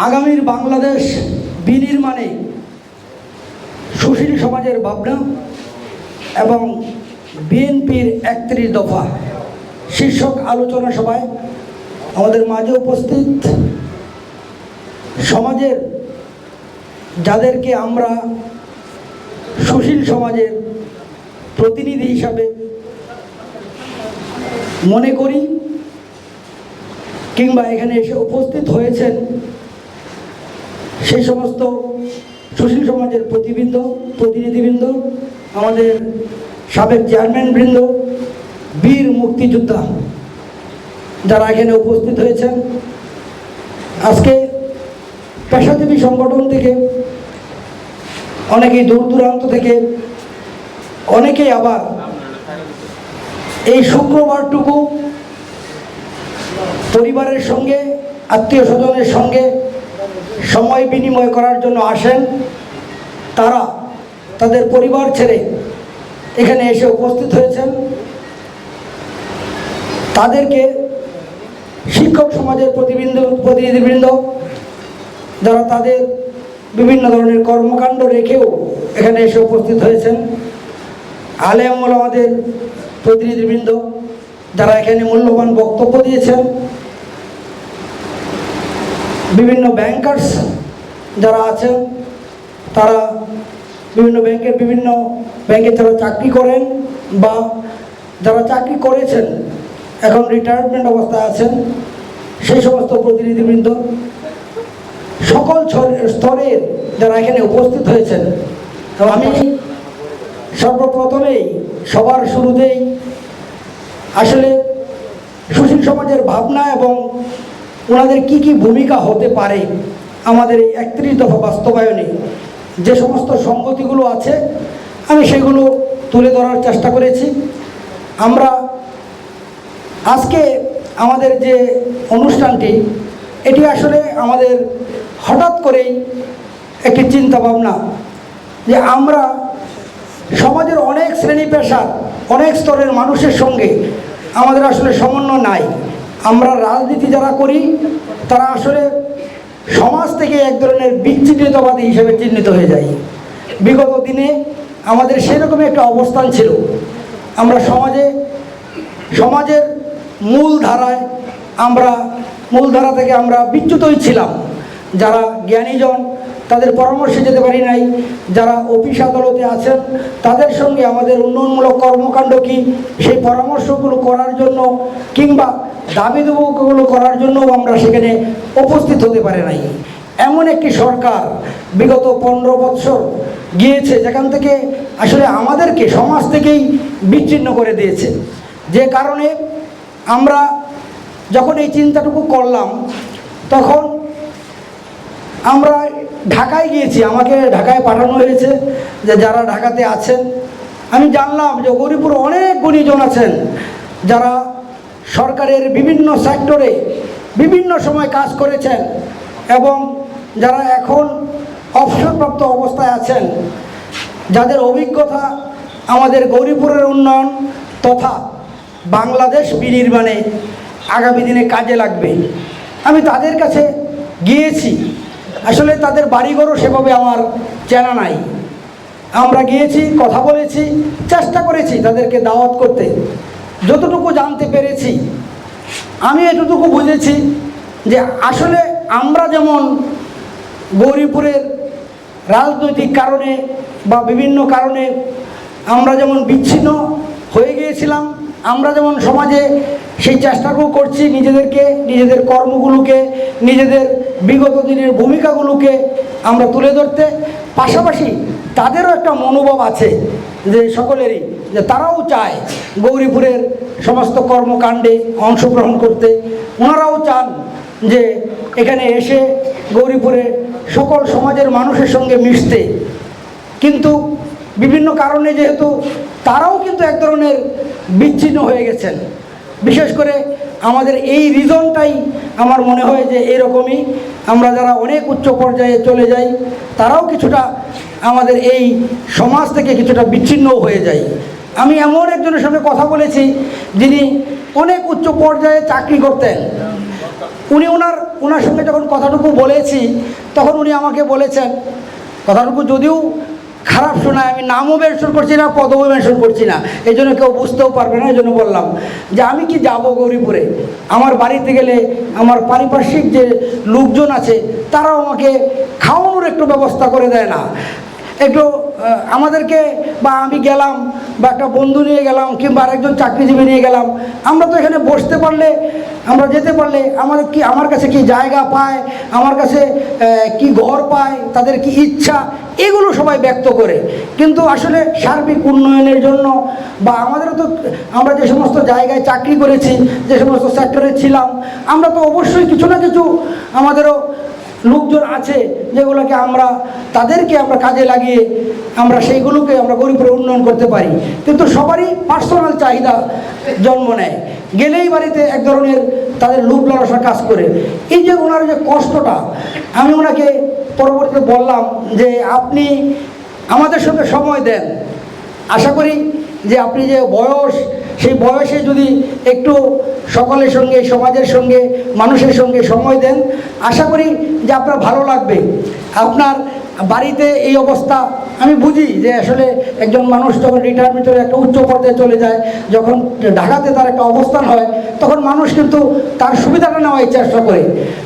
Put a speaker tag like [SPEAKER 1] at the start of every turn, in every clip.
[SPEAKER 1] আগামীর বাংলাদেশ বিনির্মাণে সুশীল সমাজের ভাবনা এবং বিএনপির একত্রিশ দফা শীর্ষক আলোচনা সভায় আমাদের মাঝে উপস্থিত সমাজের, যাদেরকে আমরা সুশীল সমাজের প্রতিনিধি হিসাবে মনে করি কিংবা এখানে এসে উপস্থিত হয়েছেন সেই সমস্ত সুশীল সমাজের প্রতিবৃন্দ, প্রতিনিধিবৃন্দ, আমাদের সাবেক চেয়ারম্যান বৃন্দ, বীর মুক্তিযোদ্ধা যারা এখানে উপস্থিত হয়েছেন। আজকে পেশাজীবী সংগঠন থেকে অনেকেই দূর দূরান্ত থেকে, অনেকেই আবার এই শুক্রবারটুকু পরিবারের সঙ্গে, আত্মীয় স্বজনের সঙ্গে সময় বিনিময় করার জন্য আসেন। তারা তাদের পরিবার ছেড়ে এখানে এসে উপস্থিত হয়েছেন। তাদেরকে শিক্ষক সমাজের প্রতিবৃন্দ, প্রতিনিধিবৃন্দ, যারা তাদের বিভিন্ন ধরনের কর্মকাণ্ড রেখেও এখানে এসে উপস্থিত হয়েছেন। আলেমল আমাদের প্রতিনিধিবৃন্দ, যারা এখানে মূল্যবান বক্তব্য দিয়েছেন। বিভিন্ন ব্যাংকার্স যারা আছেন, তারা বিভিন্ন ব্যাংকের বিভিন্ন ব্যাংকে যারা চাকরি করেন বা যারা চাকরি করেছেন, এখন রিটায়ারমেন্ট অবস্থায় আছেন, সেই সমস্ত প্রতিনিধিবৃন্দ, সকল স্তরের যারা এখানে উপস্থিত হয়েছেন আমি সর্বপ্রথমেই সবার শুরুতেই আসলে সুশীল সমাজের ভাবনা এবং ওনাদের কি কি ভূমিকা হতে পারে আমাদের এই একত্রিশ দফা বাস্তবায়নে? যে সমস্ত সংগতিগুলো আছে, আমি সেগুলো তুলে ধরার চেষ্টা করেছি। আমরা আজকে আমাদের যে অনুষ্ঠানটি, এটি আসলে আমাদের হঠাৎ করেই একটি চিন্তা ভাবনা যে আমরা সমাজের অনেক শ্রেণি পেশার, অনেক স্তরের মানুষের সঙ্গে আমাদের আসলে সমন্বয় নাই। আমরা রাজনীতি যারা করি, তারা আসলে সমাজ থেকে এক ধরনের বিচ্ছিন্নতাবাদী হিসেবে চিহ্নিত হয়ে যায় বিগত দিনে আমাদের সেরকমই একটা অবস্থান ছিল। আমরা সমাজে, সমাজের মূল ধারায় আমরা, মূল ধারা থেকে আমরা বিচ্যুতই ছিলাম। যারা জ্ঞানীজন তাদের পরামর্শে যেতে পারি নাই। যারা অফিস আদালতে আছেন, তাদের সঙ্গে আমাদের উন্নয়নমূলক কর্মকাণ্ড কি? সেই পরামর্শগুলো করার জন্য কিংবা দাবি দেবগুলো করার জন্যও আমরা সেখানে উপস্থিত হতে পারি নাই। এমন একটি সরকার বিগত পনেরো বৎসর গিয়েছে, যেখান থেকে আসলে আমাদেরকে সমাজ থেকেই বিচ্ছিন্ন করে দিয়েছে। যে কারণে আমরা যখন এই চিন্তাটুকু করলাম, তখন আমরা ঢাকায় গিয়েছি। আমাকে ঢাকায় পাঠানো হয়েছে যে যারা ঢাকাতে আছেন, আমি জানলাম যে গরিপুর অনেক গুণীজন আছেন যারা সরকারের বিভিন্ন সেক্টরে বিভিন্ন সময় কাজ করেছেন এবং যারা এখন অবসরপ্রাপ্ত অবস্থায় আছেন, যাদের অভিজ্ঞতা আমাদের গৌরীপুরের উন্নয়ন তথা বাংলাদেশ বিনির্মাণে আগামী দিনে কাজে লাগবে। আমি তাদের কাছে গিয়েছি। আসলে তাদের বাড়িঘরও সেভাবে আমার চেনা নাই। আমরা গিয়েছি, কথা বলেছি, চেষ্টা করেছি তাদেরকে দাওয়াত করতে। যতটুকু জানতে পেরেছি, আমি এতটুকু বুঝেছি যে আসলে আমরা যেমন গৌরীপুরের রাজনৈতিক কারণে বা বিভিন্ন কারণে আমরা যেমন বিচ্ছিন্ন হয়ে গিয়েছিলাম, আমরা যেমন সমাজে সেই চেষ্টাটুকু করছি নিজেদেরকে, নিজেদের কর্মগুলোকে, নিজেদের বিগত দিনের ভূমিকাগুলোকে আমরা তুলে ধরতে, পাশাপাশি তাদেরও একটা মনোভাব আছে যে সকলেরই, যে তারাও চায় গৌরীপুরের সমস্ত কর্মকাণ্ডে অংশগ্রহণ করতে। ওনারাও চান যে এখানে এসে গৌরীপুরে সকল সমাজের মানুষের সঙ্গে মিশতে। কিন্তু বিভিন্ন কারণে যেহেতু তারাও কিন্তু এক ধরনের বিচ্ছিন্ন হয়ে গেছেন। বিশেষ করে আমাদের এই রিজনটাই আমার মনে হয় যে এরকমই। আমরা যারা অনেক উচ্চ পর্যায়ে চলে যাই, তারাও কিছুটা আমাদের এই সমাজ থেকে কিছুটা বিচ্ছিন্ন হয়ে যায়। আমি এমন একজনের সঙ্গে কথা বলেছি, যিনি অনেক উচ্চ পর্যায়ে চাকরি করতেন। উনি ওনার ওনার সঙ্গে যখন কথাটুকু বলেছি, তখন উনি আমাকে বলেছেন, কথাটুকু যদিও খারাপ শোনায়, আমি নামও মেনশন করছি না, পদও মেনশন করছি না। এই জন্য কেউ বুঝতেও পারবে না, এই জন্য বললাম যে আমি কি যাব গৌরীপুরে? আমার বাড়িতে গেলে আমার পারিপার্শ্বিক যে লোকজন আছে, তারাও আমাকে খাওয়ানোর একটু ব্যবস্থা করে দেয় না। একটু আমাদেরকে বা আমি গেলাম বা একটা বন্ধু নিয়ে গেলাম কিংবা আরেকজন চাকরিজীবী নিয়ে গেলাম, আমরা তো এখানে বসতে পারলে, আমরা যেতে পারলে আমাদের কি, আমার কাছে কি জায়গা পায়, আমার কাছে কি ঘর পায়, তাদের কি ইচ্ছা, এগুলো সবাই ব্যক্ত করে। কিন্তু আসলে সার্বিক উন্নয়নের জন্য বা আমাদেরও তো, আমরা যে সমস্ত জায়গায় চাকরি করেছি, যে সমস্ত সেক্টরে ছিলাম, আমরা তো অবশ্যই কিছু না কিছু আমাদেরও লোকজন আছে যেগুলোকে আমরা, তাদেরকে আমরা কাজে লাগিয়ে আমরা সেইগুলোকে আমরা গরিবের উন্নয়ন করতে পারি। কিন্তু সবারই পার্সোনাল চাহিদা জন্ম নেয়। গেলেই বাড়িতে এক ধরনের তাদের লোক লালসা কাজ করে। এই যে ওনার যে কষ্টটা, আমি ওনাকে পরবর্তীতে বললাম যে আপনি আমাদের সঙ্গে সময় দেন। আশা করি যে আপনি যে বয়স, সেই বয়সে যদি একটু সকলের সঙ্গে, সমাজের সঙ্গে, মানুষের সঙ্গে সময় দেন, আশা করি যে আপনার ভালো লাগবে। আপনার বাড়িতে এই অবস্থা আমি বুঝি যে আসলে একজন মানুষ যখন রিটায়ারমেন্ট হয়ে একটা উচ্চ পর্যায়ে চলে যায়, যখন ঢাকাতে তার একটা অবস্থান হয়, তখন মানুষ কিন্তু তার সুবিধাটা নেওয়ার চেষ্টা করে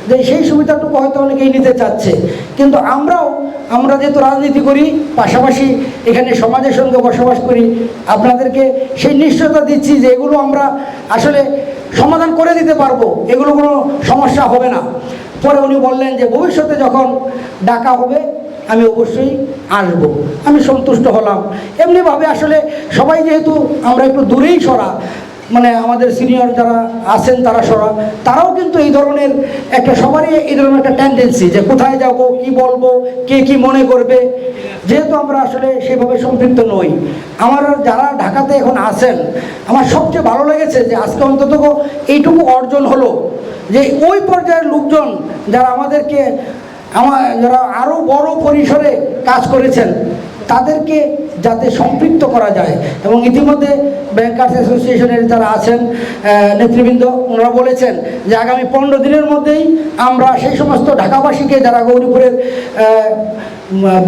[SPEAKER 1] যে সেই সুবিধাটুকু হয়তো অনেকেই নিতে চাচ্ছে। কিন্তু আমরাও, আমরা যেহেতু রাজনীতি করি, পাশাপাশি এখানে সমাজের সঙ্গে বসবাস করি, আপনাদেরকে সেই নিশ্চয়তা দিচ্ছি যে এগুলো আমরা আসলে সমাধান করে দিতে পারব, এগুলো কোনো সমস্যা হবে না। পরে উনি বললেন যে ভবিষ্যতে যখন ডাকা হবে আমি অবশ্যই আসব। আমি সন্তুষ্ট হলাম। এমনিভাবে আসলে সবাই যেহেতু আমরা একটু দূরেই সরা মানে আমাদের সিনিয়র যারা আছেন তারা সরা, তারাও কিন্তু এই ধরনের একটা, সবারই এই ধরনের একটা টেন্ডেন্সি যে কোথায় যাব, কি বলব, কে কি মনে করবে। যেহেতু আমরা আসলে সেভাবে সম্পৃক্ত নই। আমার যারা ঢাকাতে এখন আছেন, আমার সবচেয়ে ভালো লেগেছে যে আজকে অন্তত এইটুকু অর্জন হলো। যে ওই পর্যায়ের লোকজন যারা আমাদেরকে আমার যারা আরও বড় পরিসরে কাজ করেছেন, তাদেরকে যাতে সম্পৃক্ত করা যায় এবং ইতিমধ্যে ব্যাংকার্স অ্যাসোসিয়েশনের যারা আছেন নেতৃবৃন্দ, ওনারা বলেছেন যে আগামী পনেরো দিনের মধ্যেই আমরা সেই সমস্ত ঢাকাবাসীকে যারা গৌরীপুরের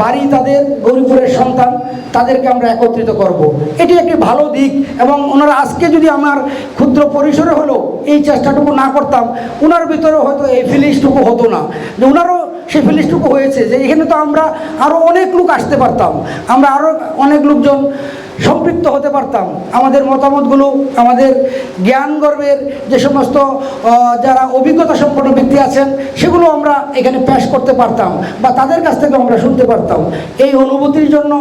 [SPEAKER 1] বাড়ি, তাদের গৌরীপুরের সন্তান, তাদেরকে আমরা একত্রিত করব। এটি একটি ভালো দিক এবং ওনারা আজকে যদি আমার ক্ষুদ্র পরিসরে হলেও এই চেষ্টাটুকু না করতাম, ওনার ভিতরে হয়তো এই ফিলিংসটুকু হতো না যে ওনারও সেই ফিলিস্টুকু হয়েছে যে এখানে তো আমরা আরও অনেক লোক আসতে পারতাম। আমরা আরও অনেক লোকজন সম্পৃক্ত হতে পারতাম। আমাদের মতামতগুলো, আমাদের জ্ঞান গর্বের যে সমস্ত যারা অভিজ্ঞতা সম্পন্ন ব্যক্তি আছেন, সেগুলো আমরা এখানে পেশ করতে পারতাম বা তাদের কাছ থেকে আমরা শুনতে পারতাম। এই অনুভূতির জন্য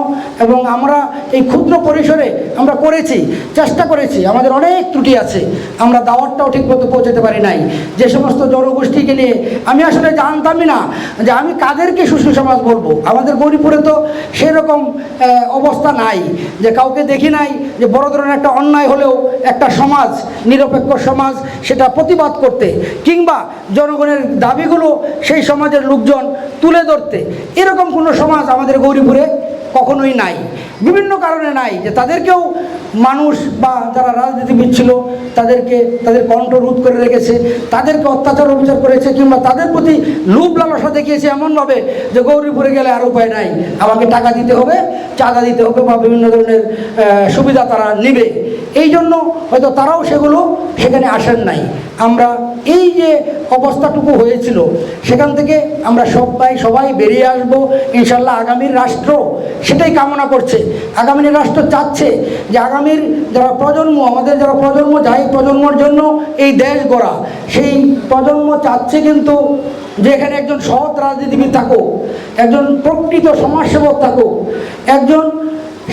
[SPEAKER 1] এবং আমরা এই ক্ষুদ্র পরিসরে আমরা করেছি, চেষ্টা করেছি, আমাদের অনেক ত্রুটি আছে। আমরা দাওয়াতটাও ঠিকমতো পৌঁছাতে পারি নাই। যে সমস্ত জনগোষ্ঠীকে নিয়ে আমি আসলে জানতামই না যে আমি কাদেরকে সুশীল সমাজ বলব। আমাদের গরিপুরে তো সেরকম অবস্থা নাই যে কাউকে দেখি নাই যে বড় ধরনের একটা অন্যায় হলেও একটা সমাজ, নিরপেক্ষ সমাজ সেটা প্রতিবাদ করতে কিংবা জনগণের দাবিগুলো সেই সমাজের লোকজন তুলে ধরতে, এরকম কোনো সমাজ আমাদের গৌরীপুরে কখনোই নাই। বিভিন্ন কারণে নাই যে তাদেরকেও মানুষ বা যারা রাজনীতিবিদ ছিল তাদেরকে, তাদের কণ্ঠ রোধ করে রেখেছে, তাদেরকে অত্যাচার, অবিচার করেছে কিংবা তাদের প্রতি লোভ লালসা দেখিয়েছে এমনভাবে যে গৌরীপুরে গেলে আর উপায় নাই। আমাকে টাকা দিতে হবে, চাঁদা দিতে হবে বা বিভিন্ন ধরনের সুবিধা তারা নেবে। এই জন্য হয়তো তারাও সেগুলো সেখানে আসেন নাই। আমরা এই যে অবস্থাটুকু হয়েছিল, সেখান থেকে আমরা সবাই সবাই বেরিয়ে আসব। ইনশাল্লাহ আগামীর রাষ্ট্র সেটাই কামনা করছে। আগামীর রাষ্ট্র চাচ্ছে যে আগামীর যারা প্রজন্ম, আমাদের যারা প্রজন্ম, যাই প্রজন্মর জন্য এই দেশ গড়া, সেই প্রজন্ম চাচ্ছে কিন্তু যে এখানে একজন সৎ রাজনীতিবিদ থাকুক, একজন প্রকৃত সমাজসেবক থাকুক, একজন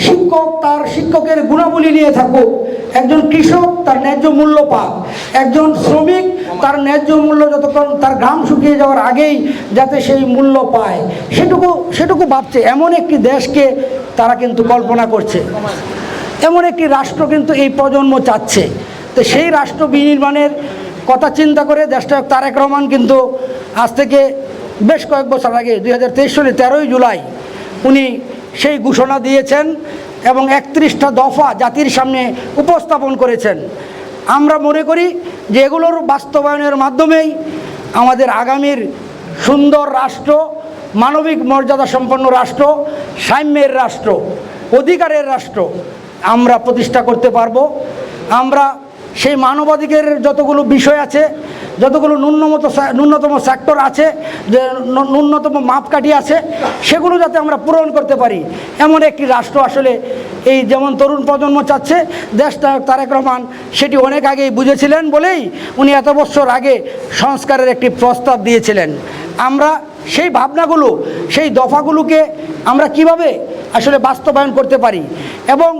[SPEAKER 1] শিক্ষক তার শিক্ষকের গুণাবলী নিয়ে থাকুক। একজন কৃষক তার ন্যায্য মূল্য পাক। একজন শ্রমিক তার ন্যায্য মূল্য যতক্ষণ তার ঘাম শুকিয়ে যাওয়ার আগেই যাতে সেই মূল্য পায়। সেটুকু সেটুকু ভাবছে, এমন একটি দেশকে তারা কিন্তু কল্পনা করছে। এমন একটি রাষ্ট্র কিন্তু এই প্রজন্ম চাচ্ছে। তো সেই রাষ্ট্র বিনির্মাণের কথা চিন্তা করে দেশটায়ক তারেক রহমান কিন্তু আজ থেকে বেশ কয়েক বছর আগে, দুই হাজার তেইশ সালে তেরোই জুলাই, উনি সেই ঘোষণা দিয়েছেন এবং একত্রিশটা দফা জাতির সামনে উপস্থাপন করেছেন। আমরা মনে করি যে এগুলোর বাস্তবায়নের মাধ্যমেই আমাদের আগামীর সুন্দর রাষ্ট্র, মানবিক মর্যাদা সম্পন্ন রাষ্ট্র, সাম্যের রাষ্ট্র, অধিকারের রাষ্ট্র আমরা প্রতিষ্ঠা করতে পারব। আমরা সেই মানবাধিকের যতগুলো বিষয় আছে, যতগুলো ন্যূনতম ন্যূনতম সেক্টর আছে, যে ন্যূনতম মাপকাঠি আছে, সেগুলো যাতে আমরা পূরণ করতে পারি। এমন একটি রাষ্ট্র আসলে এই যেমন তরুণ প্রজন্ম চাচ্ছে দেশটা তারেক রহমান সেটি অনেক আগেই বুঝেছিলেন বলেই উনি এত বছর আগে সংস্কারের একটি প্রস্তাব দিয়েছিলেন। আমরা সেই ভাবনাগুলো, সেই দফাগুলোকে আমরা কীভাবে আসলে বাস্তবায়ন করতে পারি? এবং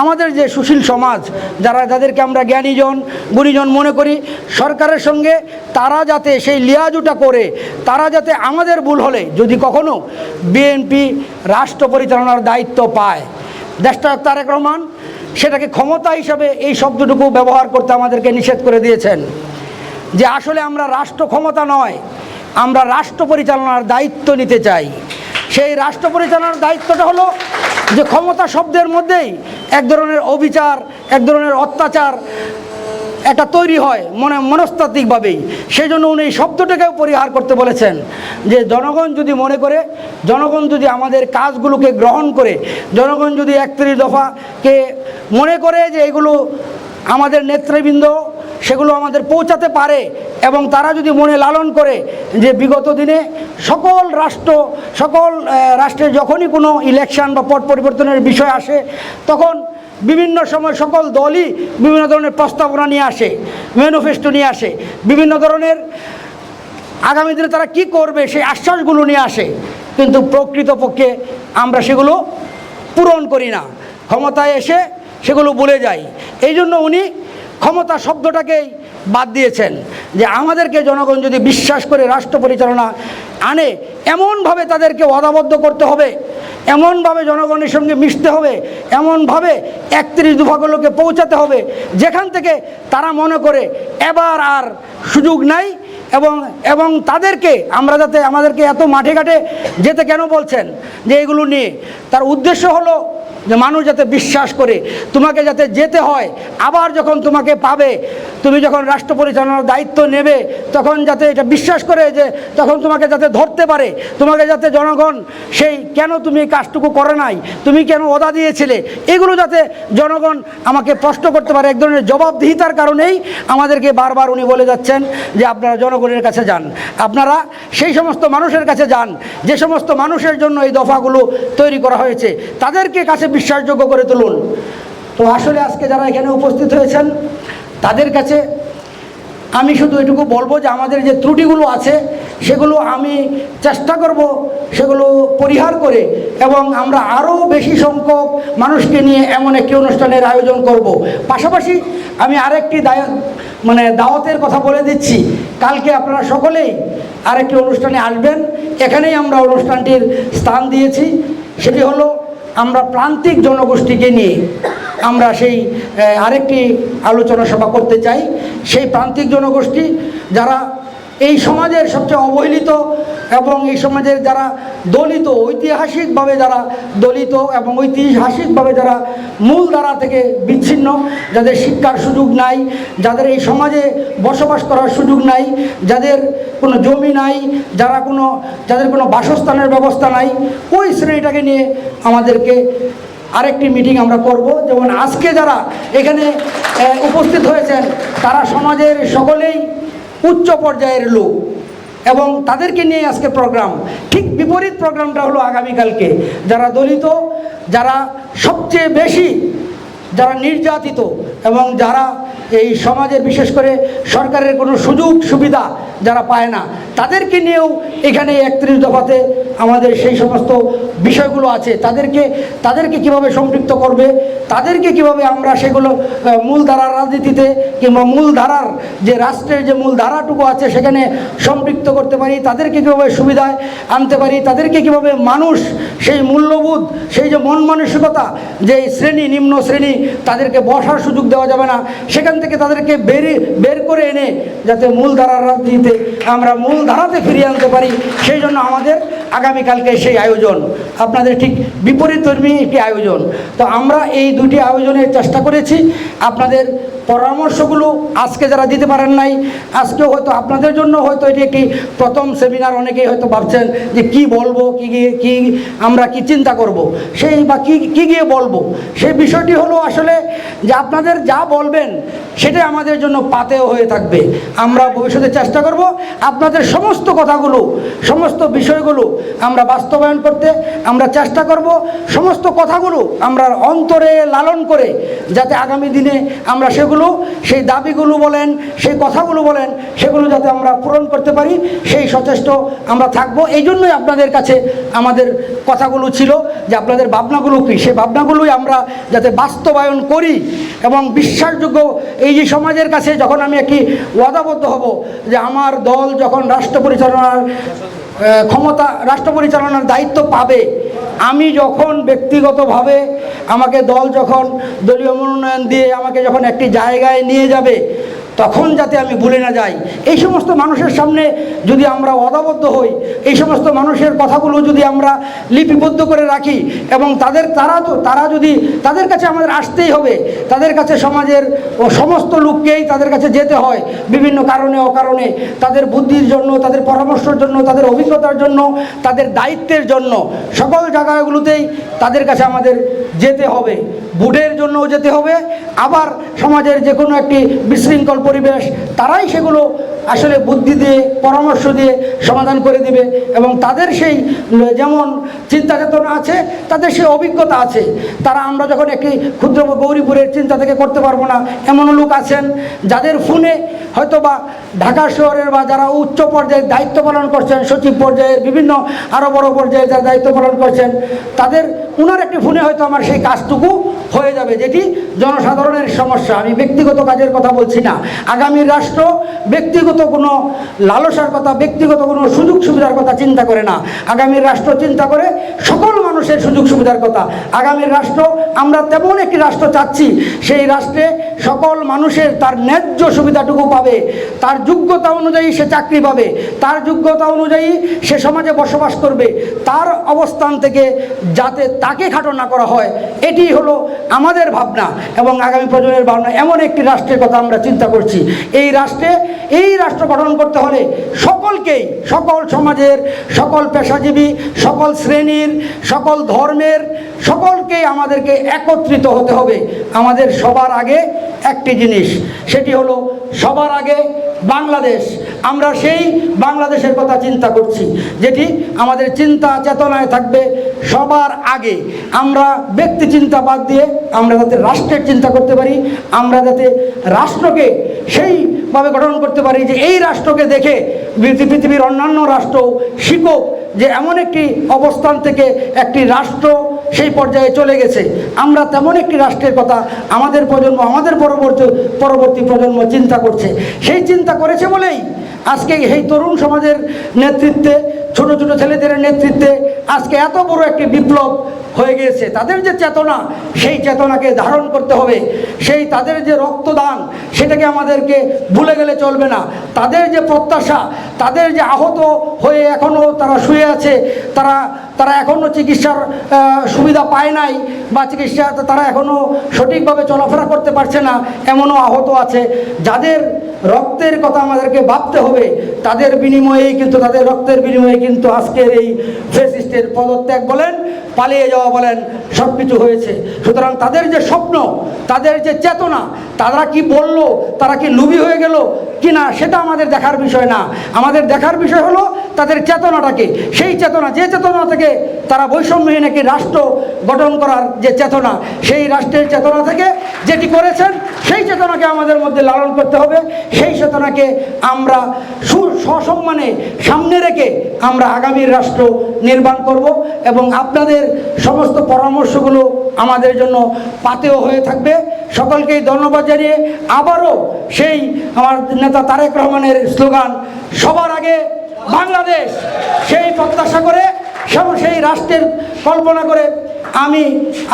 [SPEAKER 1] আমাদের যে সুশীল সমাজ, যারা যাদেরকে আমরা জ্ঞানীজন, গুণীজন মনে করি, সরকারের সঙ্গে তারা যাতে সেই লিয়াজুটা করে, তারা যাতে আমাদের ভুল হলে, যদি কখনো বিএনপি রাষ্ট্র পরিচালনার দায়িত্ব পায়। দেশটা তারেক রহমান, সেটাকে ক্ষমতা হিসাবে এই শব্দটুকু ব্যবহার করতে আমাদেরকে নিষেধ করে দিয়েছেন। যে আসলে আমরা রাষ্ট্র ক্ষমতা নয়, আমরা রাষ্ট্র পরিচালনার দায়িত্ব নিতে চাই। সেই রাষ্ট্র পরিচালনার দায়িত্বটা হলো যে ক্ষমতা শব্দের মধ্যেই এক ধরনের অবিচার, এক ধরনের অত্যাচার একটা তৈরি হয় মনে, মনস্তাত্ত্বিকভাবেই। সেই জন্য উনি এই শব্দটাকেও পরিহার করতে বলেছেন যে জনগণ যদি মনে করে, জনগণ যদি আমাদের কাজগুলোকে গ্রহণ করে, জনগণ যদি একত্রিশ দফাকে মনে করে যে এগুলো আমাদের নেতৃবৃন্দ সেগুলো আমাদের পৌঁছাতে পারে এবং তারা যদি মনে লালন করে যে বিগত দিনে সকল রাষ্ট্র, সকল রাষ্ট্রে যখনই কোনো ইলেকশন বা পট পরিবর্তনের বিষয় আসে, তখন বিভিন্ন সময় সকল দলই বিভিন্ন ধরনের প্রস্তাবনা নিয়ে আসে ম্যানিফেস্টো নিয়ে আসে। বিভিন্ন ধরনের আগামী দিনে তারা কি করবে সেই আশ্বাসগুলো নিয়ে আসে। কিন্তু প্রকৃতপক্ষে আমরা সেগুলো পূরণ করি না। ক্ষমতায় এসে সেগুলো ভুলে যাই। এই জন্য উনি ক্ষমতা শব্দটাকেই বাদ দিয়েছেন যে আমাদেরকে জনগণ যদি বিশ্বাস করে রাষ্ট্র পরিচালনা আনে, এমনভাবে তাদেরকে অদাবদ্ধ করতে হবে, এমনভাবে জনগণের সঙ্গে মিশতে হবে, এমনভাবে একত্রিশ দফাগুলোকে পৌঁছাতে হবে, যেখান থেকে তারা মনে করে এবার আর সুযোগ নাই এবং এবং তাদেরকে আমরা যাতে, আমাদেরকে এত মাঠে ঘাটে যেতে কেন বলছেন যে এগুলো নিয়ে? তার উদ্দেশ্য হলো যে মানুষ যাতে বিশ্বাস করে, তোমাকে যাতে যেতে হয়, আবার যখন তোমাকে পাবে, তুমি যখন রাষ্ট্র পরিচালনার দায়িত্ব নেবে, তখন যাতে এটা বিশ্বাস করে যে তখন তোমাকে যাতে ধরতে পারে, তোমাকে যাতে জনগণ সেই কেন তুমি কাজটুকু করে নাই, তুমি কেন ওদা দিয়েছিলে, এগুলো যাতে জনগণ আমাকে প্রশ্ন করতে পারে, এক ধরনের জবাবদিহিতার কারণেই আমাদেরকে বারবার উনি বলে যাচ্ছেন যে আপনারা জনগণের কাছে যান, আপনারা সেই সমস্ত মানুষের কাছে যান, যে সমস্ত মানুষের জন্য এই দফাগুলো তৈরি করা হয়েছে, তাদেরকে কাছে বিশ্বাসযোগ্য করে তুলুন। তো আসলে আজকে যারা এখানে উপস্থিত হয়েছেন, তাদের কাছে আমি শুধু এটুকু বলব যে আমাদের যে ত্রুটিগুলো আছে, সেগুলো আমি চেষ্টা করব সেগুলো পরিহার করে এবং আমরা আরও বেশি সংখ্যক মানুষকে নিয়ে এমন একটি অনুষ্ঠানের আয়োজন করব। পাশাপাশি আমি আরেকটি দায় মানে দাওয়াতের কথা বলে দিচ্ছি। কালকে আপনারা সকলেই আরেকটি অনুষ্ঠানে আসবেন। এখানেই আমরা অনুষ্ঠানটির স্থান দিয়েছি। সেটি হলো আমরা প্রান্তিক জনগোষ্ঠীকে নিয়ে আমরা সেই আরেকটি আলোচনা সভা করতে চাই। সেই প্রান্তিক জনগোষ্ঠী যারা এই সমাজের সবচেয়ে অবহেলিত এবং এই সমাজের যারা দলিত ঐতিহাসিকভাবে যারা দলিত এবং ঐতিহাসিকভাবে যারা মূল ধারা থেকে বিচ্ছিন্ন, যাদের শিক্ষার সুযোগ নাই, যাদের এই সমাজে বসবাস করার সুযোগ নাই, যাদের কোনো জমি নাই, যারা কোনো, যাদের কোনো বাসস্থানের ব্যবস্থা নাই, ওই শ্রেণীটাকে নিয়ে আমাদেরকে আরেকটি মিটিং আমরা করব। যেমন আজকে যারা এখানে উপস্থিত হয়েছেন, তারা সমাজের সকলেই উচ্চ পর্যায়ের লোক। এবং তাদেরকে নিয়ে আজকে প্রোগ্রাম ঠিক বিপরীত প্রোগ্রামটা হলো আগামীকালকে। যারা দলিত, যারা সবচেয়ে বেশি, যারা নির্যাতিত এবং যারা এই সমাজে বিশেষ করে সরকারের কোনো সুযোগ, সুবিধা যারা পায় না, তাদেরকে নিয়েও এখানে একত্রিশ দফাতে আমাদের সেই সমস্ত বিষয়গুলো আছে। তাদেরকে তাদেরকে কীভাবে সম্পৃক্ত করবে, তাদেরকে কীভাবে আমরা সেগুলো মূলধারার রাজনীতিতে কিংবা মূলধারার যে রাষ্ট্রের যে মূল ধারাটুকু আছে সেখানে সম্পৃক্ত করতে পারি, তাদেরকে কীভাবে সুবিধায় আনতে পারি, তাদেরকে কীভাবে মানুষ সেই মূল্যবোধ, সেই যে মন মানসিকতা, যে শ্রেণি, নিম্ন শ্রেণি, তাদেরকে বসার সুযোগ দেওয়া যাবে না, সেখান থেকে তাদেরকে বেরিয়ে বের করে এনে যাতে মূল ধারার রাজনীতিতে আমরা মূল ধারাতে ফিরিয়ে আনতে পারি, সেই জন্য আমাদের আগামীকালকে সেই আয়োজন। আপনাদের ঠিক বিপরীত বিপরীতধর্মী একটি আয়োজন। তো আমরা এই দুটি আয়োজনের চেষ্টা করেছি। আপনাদের পরামর্শগুলো আজকে যারা দিতে পারেন নাই, আজকেও হয়তো আপনাদের জন্য হয়তো এটি একটি প্রথম সেমিনার, অনেকেই হয়তো ভাবছেন যে কি বলব, কি গিয়ে, কি আমরা কি চিন্তা করব? সেই বা কি কি গিয়ে বলব? সেই বিষয়টি হলো আসলে যে আপনাদের যা বলবেন সেটাই আমাদের জন্য পাতেও হয়ে থাকবে। আমরা ভবিষ্যতে চেষ্টা করব আপনাদের সমস্ত কথাগুলো, সমস্ত বিষয়গুলো আমরা বাস্তবায়ন করতে। আমরা চেষ্টা করব সমস্ত কথাগুলো আমরা অন্তরে লালন করে, যাতে আগামী দিনে আমরা সেগুলো, সেই দাবিগুলো বলেন, সেই কথাগুলো বলেন, সেগুলো যাতে আমরা পূরণ করতে পারি, সেই সচেষ্ট আমরা থাকব। এই জন্যই আপনাদের কাছে আমাদের কথাগুলো ছিল যে আপনাদের ভাবনাগুলো কী? সেই ভাবনাগুলোই আমরা যাতে বাস্তবায়ন করি এবং বিশ্বাসযোগ্য এই যে সমাজের কাছে যখন আমি একটি ওয়াদাবদ্ধ হব যে আমার দল যখন রাষ্ট্র পরিচালনার ক্ষমতা, রাষ্ট্র পরিচালনার দায়িত্ব পাবে, আমি যখন ব্যক্তিগতভাবে আমাকে দল যখন দলীয় মনোনয়ন দিয়ে আমাকে যখন একটি জায়গায় নিয়ে যাবে তখন যাতে আমি ভুলে না যাই। এই সমস্ত মানুষের সামনে যদি আমরা অদাবদ্ধ হই, এই সমস্ত মানুষের কথাগুলো যদি আমরা লিপিবদ্ধ করে রাখি এবং তাদের, তারা তো, তারা যদি তাদের কাছে আমাদের আসতেই হবে, তাদের কাছে সমাজের ও সমস্ত লোককেই তাদের কাছে যেতে হয়, বিভিন্ন কারণে, অকারণে, তাদের বুদ্ধির জন্য, তাদের পরামর্শের জন্য, তাদের অভিজ্ঞতার জন্য, তাদের দায়িত্বের জন্য, সকল জায়গাগুলোতেই তাদের কাছে আমাদের যেতে হবে। বুটের জন্যও যেতে হবে। আবার সমাজের যে কোনো একটি বিশৃঙ্খল পরিবেশ, তারাই সেগুলো আসলে বুদ্ধি দিয়ে, পরামর্শ দিয়ে সমাধান করে দিবে এবং তাদের সেই, যেমন চিন্তা চেতনা আছে, তাদের সেই অভিজ্ঞতা আছে। তারা আমরা যখন একটি ক্ষুদ্র গৌরীপুরের চিন্তা থেকে করতে পারব না, এমন লোক আছেন যাদের ফোনে হয়তো বা ঢাকা শহরের বা যারা উচ্চ পর্যায়ে দায়িত্ব পালন করছেন, সচিব পর্যায়ের বিভিন্ন আরও বড় পর্যায়ে যারা দায়িত্ব পালন করছেন, তাদের, উনার একটি ফোনে হয়তো আমার সেই কাজটুকু হয়ে যাবে যেটি জনসাধারণের সমস্যা, আমি ব্যক্তিগত কাজের কথা বলছি না। আগামী রাষ্ট্র ব্যক্তিগত কোনো লালসার কথা, ব্যক্তিগত কোনো সুযোগ সুবিধার কথা চিন্তা করে না। আগামীর রাষ্ট্র চিন্তা করে সকল মানুষের সুযোগ সুবিধার কথা। আগামীর রাষ্ট্র, আমরা তেমন একটি রাষ্ট্র চাচ্ছি, সেই রাষ্ট্রে সকল মানুষের তার ন্যায্য সুবিধাটুকু পাবে। তার যোগ্যতা অনুযায়ী সে চাকরি পাবে। তার যোগ্যতা অনুযায়ী সে সমাজে বসবাস করবে। তার অবস্থান থেকে যাতে তাকে খাটো না করা হয়, এটি হলো আমাদের ভাবনা। এবং আগামী প্রজন্মের ভাবনা এমন একটি রাষ্ট্রের কথা আমরা চিন্তা করছি। এই রাষ্ট্রে, এই রাষ্ট্র গঠন করতে হলে সকলকেই, সকল সমাজের, সকল পেশাজীবী, সকল শ্রেণির, সকল ধর্মের, সকলকেই আমাদেরকে একত্রিত হতে হবে। আমাদের সবার আগে একটি জিনিস, সেটি হলো সবার আগে বাংলাদেশ। আমরা সেই বাংলাদেশের কথা চিন্তা করছি, যেটি আমাদের চিন্তা চেতনায় থাকবে সবার আগে। আমরা ব্যক্তি চিন্তা বাদ দিয়ে আমরা যাতে রাষ্ট্রের চিন্তা করতে পারি, আমরা যাতে রাষ্ট্রকে সেইভাবে গঠন করতে পারি যে এই রাষ্ট্রকে দেখে পৃথি- পৃথিবীর অন্যান্য রাষ্ট্র শিখুক যে এমন একটি অবস্থান থেকে একটি রাষ্ট্র সেই পর্যায়ে চলে গেছে। আমরা তেমন একটি রাষ্ট্রের কথা আমাদের প্রজন্ম, আমাদের পরবর্তী পরবর্তী প্রজন্ম চিন্তা করছে। সেই চিন্তা করেছে বলেই আজকে এই তরুণ সমাজের নেতৃত্বে, ছোট ছোট ছেলেদের নেতৃত্বে আজকে এত বড় একটি বিপ্লব হয়ে গিয়েছে। তাদের যে চেতনা, সেই চেতনাকে ধারণ করতে হবে। সেই তাদের যে রক্তদান, সেটাকে আমাদেরকে ভুলে গেলে চলবে না। তাদের যে প্রত্যাশা, তাদের যে আহত হয়ে এখনও তারা শুয়ে আছে, তারা তারা এখনও চিকিৎসার সুবিধা পায় নাই বা চিকিৎসা তারা এখনও সঠিকভাবে চলাফেরা করতে পারছে না, এমনও আহত আছে। যাদের রক্তের কথা আমাদেরকে ভাবতে হবে, তাদের বিনিময়েই কিন্তু, তাদের রক্তের বিনিময়ে কিন্তু আজকের এই ফেসিস্টের পদত্যাগ বলেন, পালিয়ে যাওয়া বলেন সব কিছু হয়েছে। সুতরাং তাদের যে স্বপ্ন, তাদের যে চেতনা, তারা কি বলল, তারা কি লুবি হয়ে গেল কি না সেটা আমাদের দেখার বিষয় না। আমাদের দেখার বিষয় হলো তাদের চেতনাটাকে। সেই চেতনা, যে চেতনা থেকে তারা বৈষম্যহীন একটি রাষ্ট্র গঠন করার যে চেতনা, সেই রাষ্ট্রের চেতনা থেকে যেটি করেছেন, সেই চেতনাকে আমাদের মধ্যে লালন করতে হবে। সেই চেতনাকে আমরা সু, সসম্মানে সামনে রেখে আমরা আগামীর রাষ্ট্র নির্মাণ করব এবং আপনাদের সমস্ত পরামর্শগুলো আমাদের জন্য পাতেও হয়ে থাকবে। সকলকেই ধন্যবাদ জানিয়ে আবারও সেই আমার নেতা তারেক রহমানের স্লোগান, সবার আগে বাংলাদেশ, সেই প্রত্যাশা করে সেই রাষ্ট্রের কল্পনা করে আমি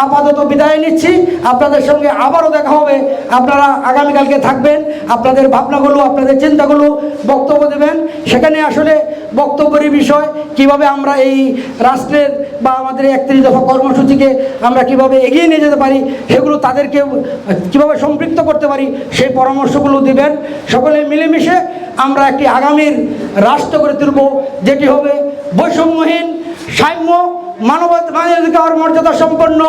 [SPEAKER 1] আপাতত বিদায় নিচ্ছি। আপনাদের সঙ্গে আবারও দেখা হবে। আপনারা আগামীকালকে থাকবেন। আপনাদের ভাবনাগুলো, আপনাদের চিন্তাগুলো বক্তব্য দেবেন। সেখানে আসলে বক্তব্যের বিষয়, কীভাবে আমরা এই রাষ্ট্রের বা আমাদের একত্রিশ দফা কর্মসূচিকে আমরা কীভাবে এগিয়ে নিয়ে যেতে পারি, সেগুলো তাদেরকে কীভাবে সম্পৃক্ত করতে পারি, সেই পরামর্শগুলো দিবেন। সকলে মিলেমিশে আমরা একটি আগামীর রাষ্ট্র করে তুলব, যেটি হবে বৈষম্যহীন সাম্য মানবত মানবাধিকার মর্যাদা সম্পন্ন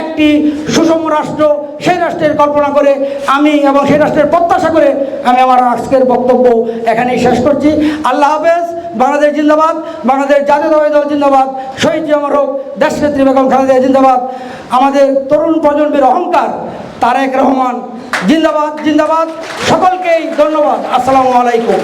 [SPEAKER 1] একটি সুষম রাষ্ট্র, সেই রাষ্ট্রের কল্পনা করে আমি এবং সেই রাষ্ট্রের প্রত্যাশা করে আমি আমার আজকের বক্তব্য এখানেই শেষ করছি। আল্লাহ হাফেজ, বাংলাদেশ জিন্দাবাদ, বাংলাদেশ জাতীয়তাবাদী দল জিন্দাবাদ, শহীদ জিয়ামর হোক দেশনেত্রী বেগম খালেদা জিন্দাবাদ, আমাদের তরুণ প্রজন্মের অহংকার, তারেক রহমান, জিন্দাবাদ জিন্দাবাদ, সকলকেই ধন্যবাদ। আসসালামু আলাইকুম।